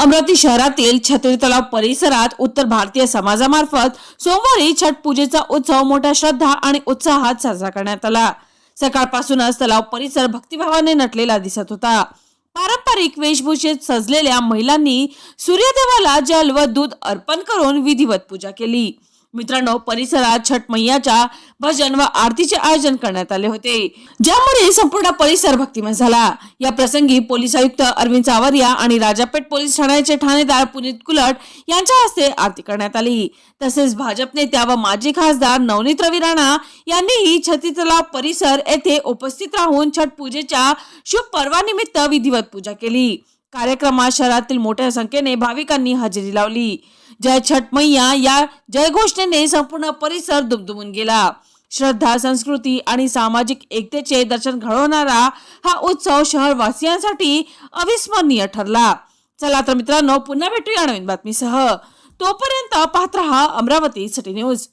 अमरावती शहरातील छत्री तलाव परिसरात उत्तर भारतीय समाजामार्फत सोमवारी छठ पूजेचा उत्सव मोठ्या श्रद्धा आणि उत्साहात साजरा करण्यात आला. सकाळपासूनच तलाव परिसर भक्तिभावाने नटलेला दिसत होता. पारंपरिक वेशभूषेत सजलेल्या महिलांनी सूर्यदेवाला जल व दूध अर्पण करून विधिवत पूजा केली. मित्रांनो परिसरात छठ मैयाच्या भजन व आरतीचे आयोजन करण्यात आले होते. ज्यामुळे संपूर्ण परिसर भक्तिमय झाला. या प्रसंगी पोलीस आयुक्त अरविंद सावरिया आणि राजापेठ पोलीस ठाण्याचे ठाणेदार पुनीत कुलट यांच्या हस्ते आरती करण्यात आली. तसेच भाजप नेत्या व माजी खासदार नवनीत रवी राणा यांनीही छत्री तलाव परिसर येथे उपस्थित राहून छठ पूजेच्या शुभ पर्वानिमित्त विधिवत पूजा केली. कार्यक्रमात शहरातील मोठ्या संख्येने भाविकांनी हजेरी लावली. जय छठ मैया या जयघोषणेने संपूर्ण परिसर दुमदुमून गेला. श्रद्धा संस्कृती आणि सामाजिक एकतेचे दर्शन घडवणारा हा उत्सव शहरवासियांसाठी अविस्मरणीय ठरला. चला तर मित्रांनो पुन्हा भेटूया नवीन बातमीसह. तोपर्यंत पाहत रहा अमरावती सिटी न्यूज.